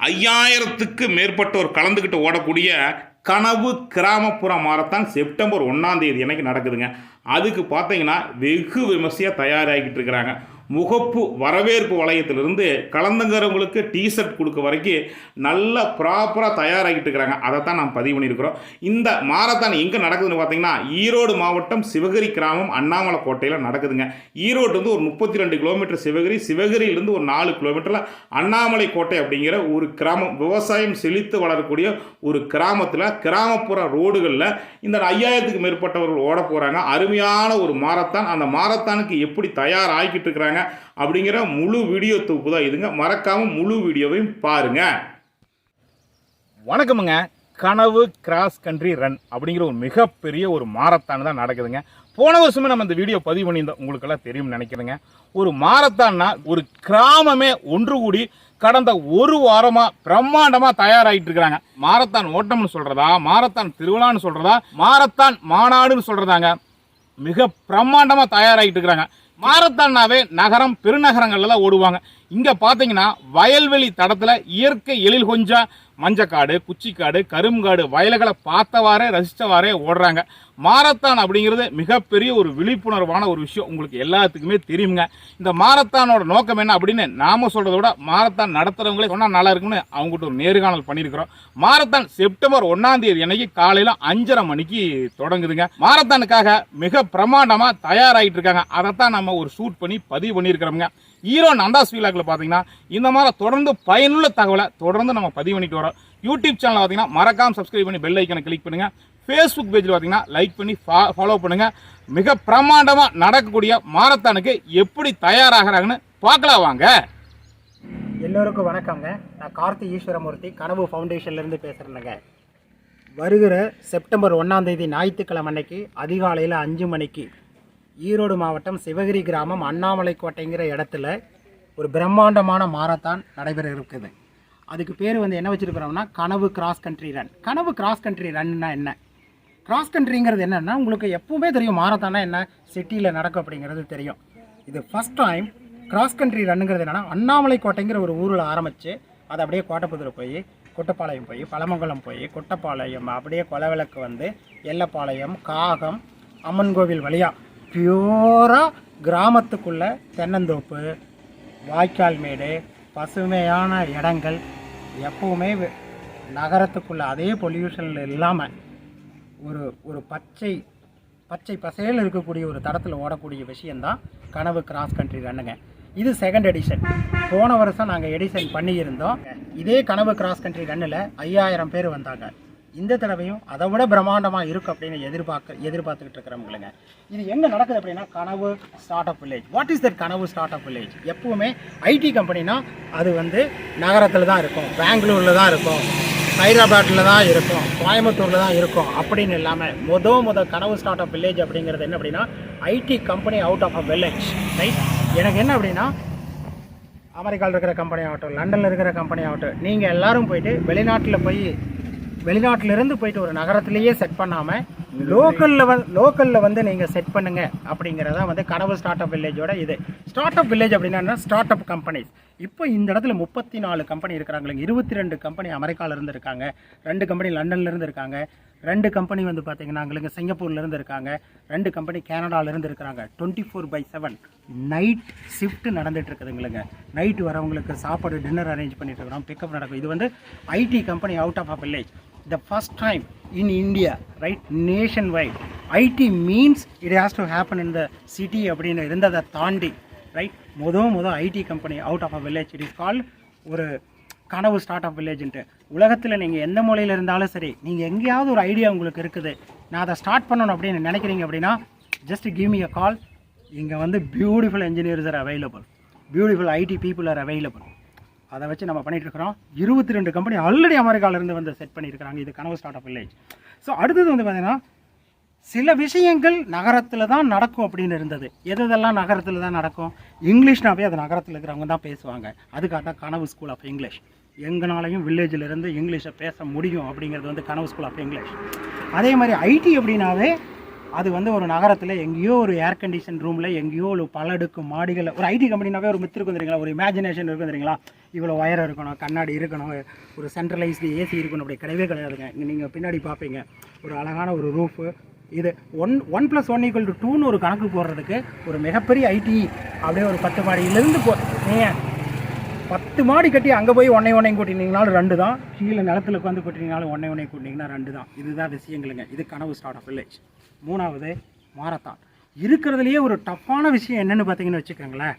ஐயாயிரத்துக்கு மேற்பட்டோர் கலந்துக்கிட்டு ஓடக்கூடிய கனவு கிராமப்புற மாரத்தான் செப்டம்பர் ஒன்றாம் தேதி அன்னைக்கு நடக்குதுங்க. அதுக்கு பார்த்தீங்கன்னா வெகு விமர்சையாக தயாராகிக்கிட்டு இருக்கிறாங்க. முகப்பு வரவேற்பு வளையத்திலிருந்து கலந்துங்கிறவங்களுக்கு டிஷர்ட் கொடுக்க வரைக்கும் நல்ல ப்ராப்பராக தயாராகிட்டு இருக்கிறாங்க. அதை தான் நாம் பதிவு பண்ணியிருக்கிறோம். இந்த மாரத்தான் எங்கே நடக்குதுன்னு பார்த்தீங்கன்னா ஈரோடு மாவட்டம் சிவகிரி கிராமம் அண்ணாமலை கோட்டையில் நடக்குதுங்க. ஈரோடு வந்து ஒரு முப்பத்தி ரெண்டு கிலோமீட்டர் சிவகிரி சிவகிரியிலிருந்து ஒரு நாலு கிலோமீட்டரில் அண்ணாமலை கோட்டை அப்படிங்கிற ஒரு கிராமம். விவசாயம் செழித்து வளரக்கூடிய ஒரு கிராமத்தில் கிராமப்புற ரோடுகளில் இந்த ஐயாயிரத்துக்கு மேற்பட்டவர்கள் ஓட போகிறாங்க அருமையான ஒரு மாரத்தான் அந்த மாரத்தானுக்கு எப்படி தயார் இருக்கிறாங்க இருக்கிறாங்க அப்படிங்கிற முழு வீடியோ தொகுப்பு தான் இதுங்க. மறக்காமல் முழு வீடியோவையும் பாருங்கள் வணக்கமுங்க. கனவு கிராஸ் கண்ட்ரி ரன் அப்படிங்கிற ஒரு மிகப்பெரிய ஒரு மாரத்தான் தான் நடக்குதுங்க. போன வருஷமே நம்ம இந்த வீடியோ பதிவு பண்ணியிருந்தோம் உங்களுக்கெல்லாம் தெரியும் நினைக்கிறேங்க. ஒரு மாரத்தான்னா ஒரு கிராமமே ஒன்று கூடி கடந்த ஒரு வாரமாக பிரம்மாண்டமாக தயாராகிட்டு இருக்கிறாங்க. மாரத்தான் ஓட்டம்னு சொல்கிறதா மாரத்தான் திருவிழான்னு சொல்கிறதா மாரத்தான் மாநாடுன்னு சொல்கிறதாங்க மிக பிரம்மாண்டமாக தயாராகிட்டு இருக்கிறாங்க. மாரத்தானாவே நகரம் பெருநகரங்கள்லாம் ஓடுவாங்க. இங்க பாத்தீங்கன்னா வயல்வெளி தடத்துல இயற்கை எழில் கொஞ்சம் மஞ்சக்காடு குச்சிக்காடு கரும்காடு வயல்களை பார்த்தவாறே ரசித்தவாறே ஓடுறாங்க. மாரத்தான் அப்படிங்கிறது மிகப்பெரிய ஒரு விழிப்புணர்வான ஒரு விஷயம். உங்களுக்கு எல்லாத்துக்குமே தெரியுங்க. இந்த மாரத்தானோட நோக்கம் என்ன அப்படின்னு நாம சொல்றதை விட மாரத்தான் நடத்துறவங்களே சொன்னால் நல்லா இருக்கும்னு அவங்ககிட்ட ஒரு நேர்காணல் பண்ணியிருக்கிறோம். மாரத்தான் செப்டம்பர் ஒன்னாம் தேதி அன்னைக்கு காலையில அஞ்சரை மணிக்கு தொடங்குதுங்க. மாரத்தானுக்காக மிக பிரமாண்டமாக தயாராகிட்டு இருக்காங்க. அதைத்தான் நம்ம ஒரு ஷூட் பண்ணி பதிவு பண்ணியிருக்கிறோங்க ஹீரோ நந்தாஸ் வீலாக்கில் பார்த்தீங்கன்னா இந்த மாதிரி தொடர்ந்து பயனுள்ள தகவலை தொடர்ந்து நம்ம பதிவு பண்ணிட்டு வரோம். யூடியூப் சேனல் பார்த்தீங்கன்னா மறக்காம சப்ஸ்கிரைப் பண்ணி பெல் ஐக்கனை கிளிக் பண்ணுங்கள் ஃபேஸ்புக் பேஜில் பார்த்தீங்கன்னா லைக் பண்ணி ஃபாலோ பண்ணுங்கள் மிக பிரமாண்டமாக நடக்கக்கூடிய மாரத்தானுக்கு எப்படி தயாராகிறாங்கன்னு பார்க்கலாம் வாங்க. எல்லோருக்கும் வணக்கங்க நான் கார்த்தி ஈஸ்வரமூர்த்தி கனவு ஃபவுண்டேஷன்லேருந்து பேசுகிறேங்க வருகிற செப்டம்பர் ஒன்றாம் தேதி ஞாயிற்றுக்கிழமை அன்னைக்கு அதிகாலையில் அஞ்சு மணிக்கு ஈரோடு மாவட்டம் சிவகிரி கிராமம் அண்ணாமலை கோட்டைங்கிற இடத்துல ஒரு பிரம்மாண்டமான மாரத்தான் நடைபெற இருக்குது அதுக்கு பேர் வந்து என்ன வச்சுருக்கிறோம்னா Kanavu cross country run Kanavu cross country ரன்னா என்ன? கிராஸ் கண்ட்ரிங்கிறது என்னென்னா உங்களுக்கு எப்போவுமே தெரியும் மாரத்தானா என்ன? சிட்டியில் நடக்கும் அப்படிங்கிறது தெரியும். இது ஃபஸ்ட் டைம் கிராஸ் கண்ட்ரி ரன்னுங்கிறது என்னென்னா அண்ணாமலை கோட்டைங்கிற ஒரு ஊரில் ஆரம்பித்து அது அப்படியே கோட்டைப்புதூர் போய் குட்டப்பாளையம் போய் பழமங்கலம் போய் குட்டப்பாளையம் அப்படியே கொலவிளக்கு வந்து எல்லப்பாளையம் காகம் அம்மன் கோவில் வழியா பியூராக கிராமத்துக்குள்ளே தென்னந்தோப்பு வாய்க்கால் மேடு பசுமையான இடங்கள் எப்பவுமே நகரத்துக்குள்ளே அதே பொல்யூஷனில் இல்லாமல் ஒரு ஒரு பச்சை பச்சை பசையில் இருக்கக்கூடிய ஒரு தடத்தில் ஓடக்கூடிய விஷயந்தான் கனவு கிராஸ் கண்ட்ரி ரன்னுங்க. இது செகண்ட் எடிஷன் போன வருஷம் நாங்கள் எடிஷன் பண்ணியிருந்தோம். இதே கனவு கிராஸ் கண்ட்ரி ரன்னில் ஐயாயிரம் பேர் வந்தாங்க. இந்த தடவையும் அதை விட பிரம்மாண்டமாக இருக்கும் அப்படின்னு எதிர்பார்க்க எதிர்பார்த்துக்கிட்டு இருக்கிறவங்களுங்க இது எங்கே நடக்குது அப்படின்னா Kanavu startup village what is that Kanavu startup village எப்பவுமே ஐடி கம்பெனினா அது வந்து நகரத்தில் தான் இருக்கும். பெங்களூரில் தான் இருக்கும். ஹைதராபாத்தில் தான் இருக்கும். கோயம்புத்தூரில் தான் இருக்கும். அப்படின்னு இல்லாமல் முத முத கனவு ஸ்டார்ட் அப் வில்லேஜ் அப்படிங்கிறது என்ன அப்படின்னா IT company out of a village right எனக்கு என்ன அப்படின்னா அமெரிக்காவில் இருக்கிற கம்பெனி ஆகட்டும் லண்டனில் இருக்கிற கம்பெனி ஆகட்டும் நீங்கள் எல்லாரும் போயிட்டு வெளிநாட்டில் போய் வெளிநாட்டிலேருந்து போயிட்டு ஒரு நகரத்திலேயே செட் பண்ணாமல் லோக்கலில் வந்து லோக்கலில் வந்து நீங்கள் செட் பண்ணுங்க அப்படிங்கிறதா வந்து கனவு ஸ்டார்ட் அப் வில்லேஜோட இது. ஸ்டார்ட் அப் வில்லேஜ் அப்படின்னா ஸ்டார்ட் அப் கம்பெனிஸ் இப்போ இந்த இடத்துல முப்பத்தி நாலு கம்பெனி இருக்கிறாங்க இருபத்தி ரெண்டு கம்பெனி அமெரிக்காவில் இருந்து இருக்காங்க. ரெண்டு கம்பெனி லண்டன்ல இருந்து இருக்காங்க. ரெண்டு கம்பெனி வந்து பார்த்தீங்கன்னா எங்களுக்கு சிங்கப்பூர்ல இருந்து இருக்காங்க. ரெண்டு கம்பெனி கனடால இருந்து இருக்கிறாங்க. Twenty four by seven night shift நடந்துட்டு இருக்குதுங்களுங்க நைட் வரவங்களுக்கு சாப்பாடு டின்னர் அரேஞ்ச் பண்ணிட்டு இருக்கிறோம். பிக்கப் நடக்கும். இது வந்து IT company out of a village the first time in India right nationwide IT means it has to happen in the city அப்படின்னு இருந்ததை தாண்டி ரைட் முத முதல் IT company out of a village it is call ஒரு Kanavu start up வில்லேஜ்ன்ட்டு உலகத்தில் நீங்கள் எந்த மொழியில் இருந்தாலும் சரி நீங்கள் எங்கேயாவது ஒரு ஐடியா உங்களுக்கு இருக்குது நான் அதை ஸ்டார்ட் பண்ணணும் அப்படின்னு நினைக்கிறீங்க அப்படின்னா just give me a call இங்கே வந்து beautiful engineers are available beautiful IT people are available அதை வச்சு நம்ம பண்ணிட்டு இருக்கிறோம் இருபத்தி ரெண்டு கம்பெனி ஆல்ரெடி அமெரிக்காவிலேருந்து வந்து செட் பண்ணியிருக்கிறாங்க. இது Kanavu start up village so அடுத்தது வந்து பார்த்திங்கன்னா சில விஷயங்கள் நகரத்தில் தான் நடக்கும் அப்படின்னு இருந்தது. எது எதெல்லாம் நகரத்தில் தான் நடக்கும்? இங்கிலீஷ்னாவே அது நகரத்தில் இருக்கிறவங்க தான் பேசுவாங்க. அதுக்காக தான் கனவு ஸ்கூல் ஆஃப் இங்கிலீஷ் எங்கனாலையும் வில்லேஜில் இருந்து இங்கிலீஷை பேச முடியும் அப்படிங்கிறது வந்து கனவு ஸ்கூல் ஆஃப் இங்கிலீஷ் அதே மாதிரி ஐடி அப்படின்னாவே அது வந்து ஒரு நகரத்தில் எங்கேயோ ஒரு ஏர் கண்டிஷன் ரூமில் எங்கேயோ ஒரு பல அடுக்கு மாடிகளில் ஒரு ஐடி கம்பெனினாவே ஒரு மித்து இருக்கும் தெரியுங்களா? ஒரு இமேஜினேஷன் இருக்கும் தெரியுங்களா? இவ்வளோ ஒயர் இருக்கணும் கண்ணாடி இருக்கணும் ஒரு சென்ட்ரலைஸ்டு ஏசி இருக்கணும் அப்படி கிடையவே கிடையாதுங்க. இங்கே நீங்கள் பின்னாடி பார்ப்பீங்க ஒரு அழகான ஒரு ரூஃபு இது one one plus one equal to டூன்னு ஒரு கணக்கு போடுறதுக்கு ஒரு மிகப்பெரிய ஐடி அப்படியே ஒரு பத்து மாடியிலேருந்து போ நீங்கள் பத்து மாடி கட்டி அங்கே போய் ஒன்னை ஒன்னையும் கூட்டினீங்கனாலும் ரெண்டு தான் கீழே நிலத்துல உட்காந்து கூட்டினீங்கனாலும் ஒன்னை ஒன்னை கூட்டினீங்கன்னா ரெண்டு தான் இதுதான் விஷயங்களுங்க. இது கனவு ஸ்டார்ட் ஆஃப் வில்லேஜ் மூணாவது மாரத்தான் இருக்கிறதுலையே ஒரு டஃப்பான விஷயம் என்னென்னு பார்த்தீங்கன்னு வச்சுக்கோங்களேன்.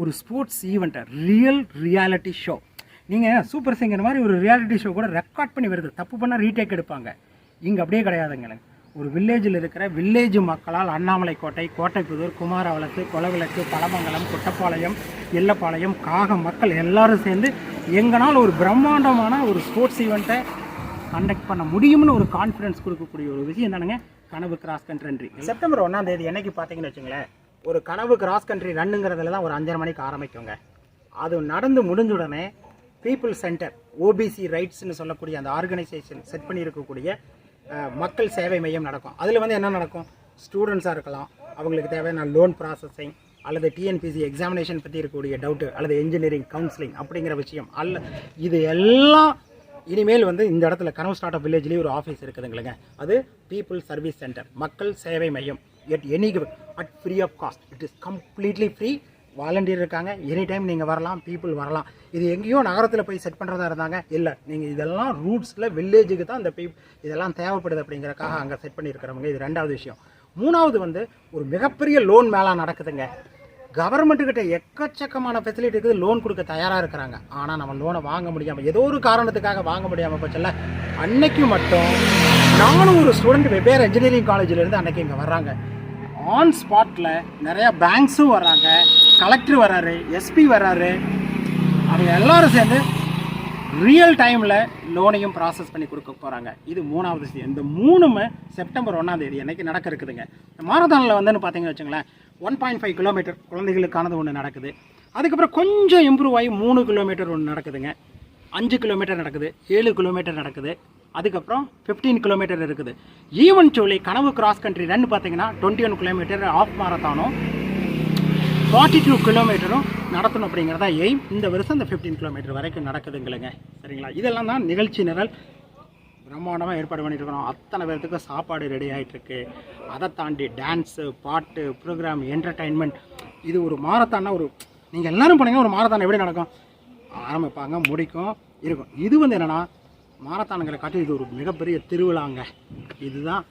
ஒரு ஸ்போர்ட்ஸ் ஈவெண்ட்டை ரியல் ரியாலிட்டி ஷோ நீங்கள் சூப்பர் சிங்கர் மாதிரி ஒரு ரியாலிட்டி ஷோ கூட ரெக்கார்ட் பண்ணி வருது. தப்பு பண்ணால் ரீடேக் எடுப்பாங்க. இங்கே அப்படியே கிடையாதுங்க ஒரு வில்லேஜில் இருக்கிற வில்லேஜ் மக்களால் அண்ணாமலை கோட்டை கோட்டைப்புதூர் குமாரவளத்து கொலவிளக்கு பழமங்கலம் குட்டப்பாளையம் எல்லப்பாளையம் காகம் மக்கள் எல்லாரும் சேர்ந்து எங்களால் ஒரு பிரம்மாண்டமான ஒரு ஸ்போர்ட்ஸ் ஈவெண்ட்டை கண்டக்ட் பண்ண முடியும்னு ஒரு கான்ஃபிடன்ஸ் கொடுக்கக்கூடிய ஒரு விஷயம் தானுங்க கனவு கிராஸ் கண்ட்ரி செப்டம்பர் ஒன்றாம் தேதி என்னைக்கு பார்த்தீங்கன்னு வச்சுங்களேன் ஒரு கனவு கிராஸ் கண்ட்ரி ரன்னுங்கிறதுல தான் ஒரு அஞ்சரை மணிக்கு ஆரம்பிக்குங்க. அது நடந்து முடிஞ்ச உடனே பீப்புள் சென்டர் ஓபிசி ரைட்ஸ்னு சொல்லக்கூடிய அந்த ஆர்கனைசேஷன் செட் பண்ணியிருக்கக்கூடிய மக்கள் சேவை மையம் நடக்கும். அதில் வந்து என்ன நடக்கும்? ஸ்டூடெண்ட்ஸாக இருக்கலாம். அவங்களுக்கு தேவையான லோன் ப்ராசஸிங் அல்லது டிஎன்பிசி எக்ஸாமினேஷன் பற்றி இருக்கக்கூடிய டவுட்டு அல்லது இன்ஜினியரிங் கவுன்சிலிங் அப்படிங்கிற விஷயம். அல்ல இது எல்லாம் இனிமேல் வந்து இந்த இடத்துல கனவு ஸ்டார்ட் அப் வில்லேஜ்லேயே ஒரு ஆஃபீஸ் இருக்குதுங்களேங்க. அது பீப்புள் சர்வீஸ் சென்டர் மக்கள் சேவை மையம். At any at free of cost it is completely free volunteer இருக்காங்க. எனி டைம் நீங்கள் வரலாம் பீப்புள் வரலாம். இது எங்கேயோ நகரத்தில் போய் செட் பண்ணுறதா இருந்தாங்க. இல்லை நீங்கள் இதெல்லாம் ரூட்ஸில் வில்லேஜுக்கு தான் இந்த பீப் இதெல்லாம் தேவைப்படுது அப்படிங்கிறக்காக அங்கே செட் பண்ணியிருக்கிறவங்க இது ரெண்டாவது விஷயம். மூணாவது வந்து ஒரு மிகப்பெரிய லோன் மேலே நடக்குதுங்க. கவர்மெண்ட்டுக்கிட்ட எக்கச்சக்கமான ஃபெசிலிட்டி இருக்குது. லோன் கொடுக்க தயாராக இருக்கிறாங்க. ஆனால் நம்ம லோனை வாங்க முடியாமல் ஏதோ ஒரு காரணத்துக்காக வாங்க முடியாமல் போச்சல அன்னைக்கு மட்டும் நானும் ஒரு ஸ்டூடெண்ட் வெவ்வேறு இன்ஜினியரிங் காலேஜிலேருந்து அன்னைக்கு இங்கே வர்றாங்க. ஆன் ஸ்பாட்டில் நிறையா பேங்க்ஸும் வர்றாங்க. கலெக்டர் வராரு எஸ்பி வராரு. அவங்க எல்லாரும் சேர்ந்து ரியல் டைமில் லோனையும் ப்ராசஸ் பண்ணி கொடுக்க போகிறாங்க இது மூணாவது விஷயம். இந்த மூணுமே செப்டம்பர் ஒன்றாம் தேதி அன்னைக்கு நடக்க இருக்குதுங்க. இந்த மாரத்தானில் வந்துன்னு பார்த்தீங்கன்னு வச்சுங்களேன் ஒன் பாயிண்ட் ஃபைவ் கிலோமீட்டர் குழந்தைகளுக்கானது ஒன்று நடக்குது. அதுக்கப்புறம் கொஞ்சம் இம்ப்ரூவ் ஆகி மூணு கிலோமீட்டர் ஒன்று நடக்குதுங்க. அஞ்சு கிலோமீட்டர் நடக்குது ஏழு கிலோமீட்டர் நடக்குது. அதுக்கப்புறம் 15 கிலோமீட்டர் இருக்குது. ஈவன் சொல்லி கனவு கிராஸ் கண்ட்ரி ரன் பார்த்தீங்கன்னா டுவெண்ட்டி ஒன் கிலோமீட்டர் ஆஃப் மாரத்தானும் ஃபார்ட்டி டூ கிலோமீட்டரும் நடத்தணும் அப்படிங்கிறதா எய்ம் இந்த வருஷம் இந்த ஃபிஃப்டீன் கிலோமீட்டர் வரைக்கும் நடக்குதுங்களுங்க. சரிங்களா? இதெல்லாம் தான் நிகழ்ச்சி நிரல். பிரம்மாண்டமாக ஏற்பாடு பண்ணிட்டுருக்கோம் அத்தனை பேர்த்துக்கும் சாப்பாடு ரெடி ஆகிட்டுருக்கு அதை தாண்டி டான்ஸு பாட்டு ப்ரோக்ராம் என்டர்டைன்மெண்ட் இது ஒரு மாரத்தானா ஒரு நீங்கள் எல்லாரும் போனீங்கன்னா ஒரு மாரத்தான் எப்படி நடக்கும்? ஆரம்பிப்பாங்க முடிக்கும் இருக்கும். இது வந்து என்னென்னா மாரத்தானுங்களை காட்டி இது ஒரு மிகப்பெரிய திருவிழாங்க. இதுதான்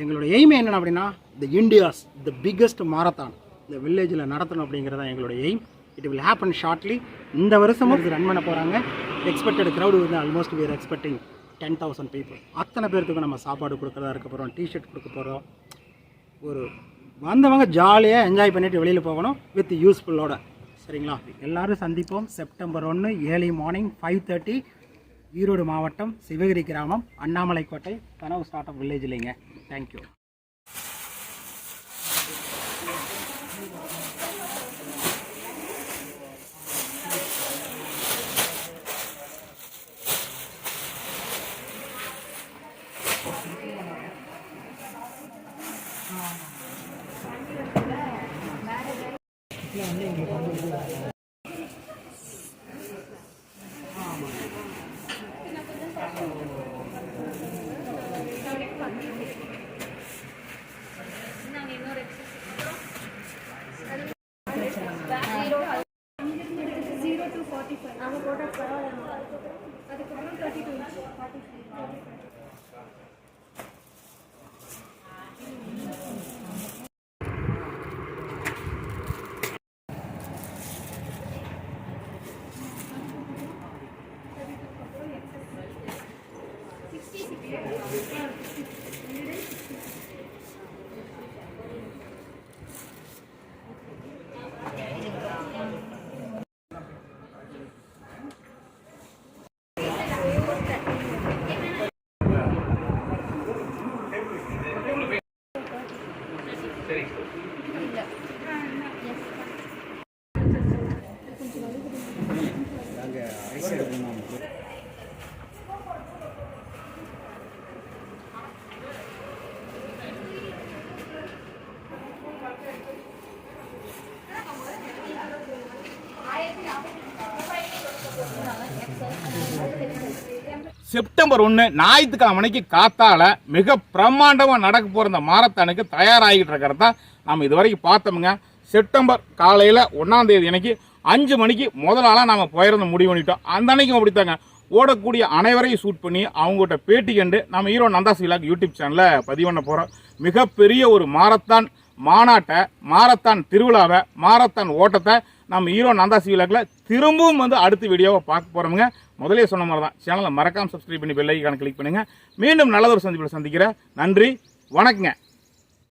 எங்களுடைய எய்ம் என்னென்ன அப்படின்னா the India's the biggest marathon இந்த வில்லேஜில் நடத்தணும் அப்படிங்கிறது தான் எங்களோட aim it will happen shortly இந்த வருஷமும் ரன் பண்ண போகிறாங்க எக்ஸ்பெக்டட் க்ரௌடு வந்து almost we're expecting ten thousand people அத்தனை பேர்த்துக்கும் நம்ம சாப்பாடு கொடுக்குறதா இருக்க போகிறோம் டிஷர்ட் கொடுக்க போகிறோம் ஒரு வந்தவங்க ஜாலியாக என்ஜாய் பண்ணிட்டு வெளியில் போகணும் வித் யூஸ்ஃபுல்லோட சரிங்களா? எல்லோரும் சந்திப்போம். செப்டம்பர் ஒன்று early morning five thirty Erode மாவட்டம் சிவகிரி கிராமம் Annamalai Kottai Kanavu start up village இல்லைங்க thank you zero two forty five அவங்க போட்டால் பரவாயில்ல அதுக்கப்புறம் thirty two forty five Thank. September ஒன்று ஞாயிற்றுக்கிழமைக்கு காத்தால மிக பிரம்மாண்டமாக நடக்க போகிற இந்த மாரத்தானுக்கு தயாராகிட்டு இருக்கிறத தான் நம்ம இது வரைக்கும் பார்த்தோமுங்க. செப்டம்பர் காலையில் ஒன்றாம் தேதி அன்னைக்கு அஞ்சு மணிக்கு முதல் நாளாக நாம் போயிருந்த முடிவு பண்ணிட்டோம். அந்த அன்னைக்கும் அப்படித்தாங்க. ஓடக்கூடிய அனைவரையும் ஷூட் பண்ணி அவங்ககிட்ட பேட்டி கண்டு நம்ம ஹீரோ நந்தாஸ் சீலாக் யூடியூப் சேனலில் பதிவு பண்ண போகிறோம் மிகப்பெரிய ஒரு மாரத்தான் மாநாட்டை மாரத்தான் திருவிழாவை மாரத்தான் ஓட்டத்தை நம்ம ஹீரோ நந்தாஸ் விலாக்கில் திரும்பவும் வந்து அடுத்த வீடியோவை பார்க்க போகிறோமுங்க முதலே சொன்ன மாதிரி தான் சேனலை மறக்காமல் சப்ஸ்கிரைப் பண்ணி பெல்லைக்கான கிளிக் பண்ணுங்கள் மீண்டும் நல்லதொரு சந்திப்பில் சந்திக்கிறேன். நன்றி வணக்கங்க.